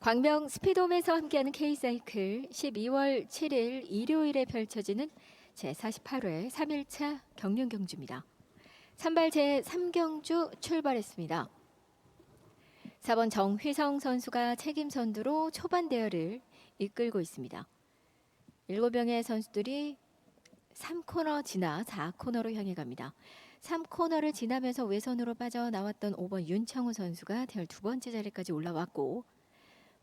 광명 스피돔에서 함께하는 K사이클 12월 7일 일요일에 펼쳐지는 제48회 3일차 경륜 경주입니다. 선발 제3경주 출발했습니다. 4번 정휘성 선수가 책임 선두로 초반 대열을 이끌고 있습니다. 7명의 선수들이 3코너 지나 4코너로 향해 갑니다. 3코너를 지나면서 외선으로 빠져나왔던 5번 윤창호 선수가 대열 두 번째 자리까지 올라왔고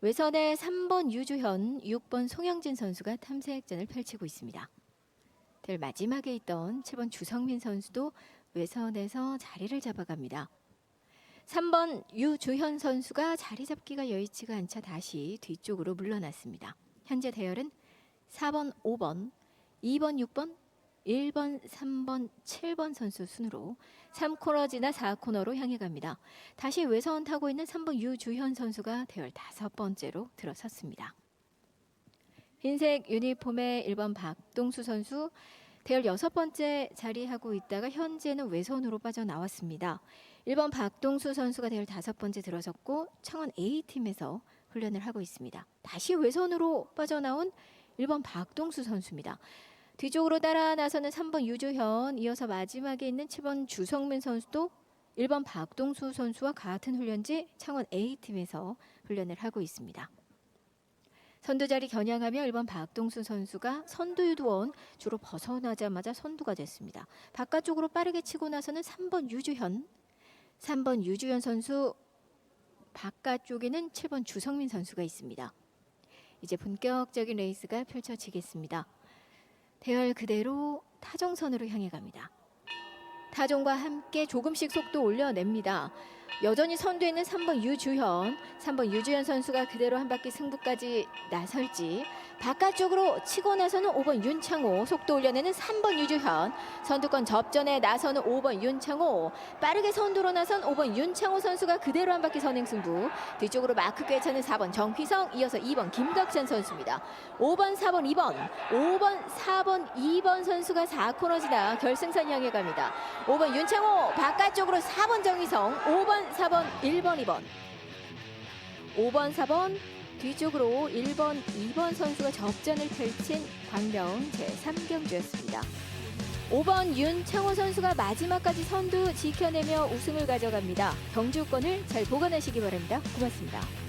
외선에 3번 유주현, 6번 송영진 선수가 탐색전을 펼치고 있습니다. 대열 마지막에 있던 7번 주성민 선수도 외선에서 자리를 잡아갑니다. 3번 유주현 선수가 자리 잡기가 여의치가 않자 다시 뒤쪽으로 물러났습니다. 현재 대열은 4번, 5번, 2번, 6번, 1번, 3번, 7번 선수 순으로 3코너 지나 4코너로 향해 갑니다. 다시 외선 타고 있는 3번 유주현 선수가 대열 다섯 번째로 들어섰습니다. 흰색 유니폼의 1번 박동수 선수 대열 여섯 번째 자리하고 있다가 현재는 외선으로 빠져나왔습니다. 1번 박동수 선수가 대열 다섯 번째 들어섰고 창원 A팀에서 훈련을 하고 있습니다. 다시 외선으로 빠져나온 1번 박동수 선수입니다. 뒤쪽으로 따라 나서는 3번 유주현, 이어서 마지막에 있는 7번 주성민 선수도 1번 박동수 선수와 같은 훈련지 창원 A팀에서 훈련을 하고 있습니다. 선두 자리 겨냥하며 1번 박동수 선수가 선두 유도원 주로 벗어나자마자 선두가 됐습니다. 바깥쪽으로 빠르게 치고 나서는 3번 유주현, 3번 유주현 선수 바깥쪽에는 7번 주성민 선수가 있습니다. 이제 본격적인 레이스가 펼쳐지겠습니다. 대열 그대로 타종선으로 향해 갑니다. 타종과 함께 조금씩 속도 올려냅니다. 여전히 선두에 있는 3번 유주현, 3번 유주현 선수가 그대로 한 바퀴 승부까지 나설지 바깥쪽으로 치고 나서는 5번 윤창호, 속도 올려내는 3번 유주현, 선두권 접전에 나서는 5번 윤창호, 빠르게 선두로 나선 5번 윤창호 선수가 그대로 한 바퀴 선행 승부, 뒤쪽으로 마크 꿰차는 4번 정휘성, 이어서 2번 김덕찬 선수입니다. 5번, 4번, 2번, 5번, 4번, 2번 선수가 4코너 지나 결승선 향해 갑니다. 5번 윤창호, 바깥쪽으로 4번 정희성, 5 번, 4번, 1번, 2번. 5번, 4번, 뒤쪽으로 1번, 2번 선수가 접전을 펼친 광명 제3경주였습니다. 5번 윤창호 선수가 마지막까지 선두 지켜내며 우승을 가져갑니다. 경주권을 잘 보관하시기 바랍니다. 고맙습니다.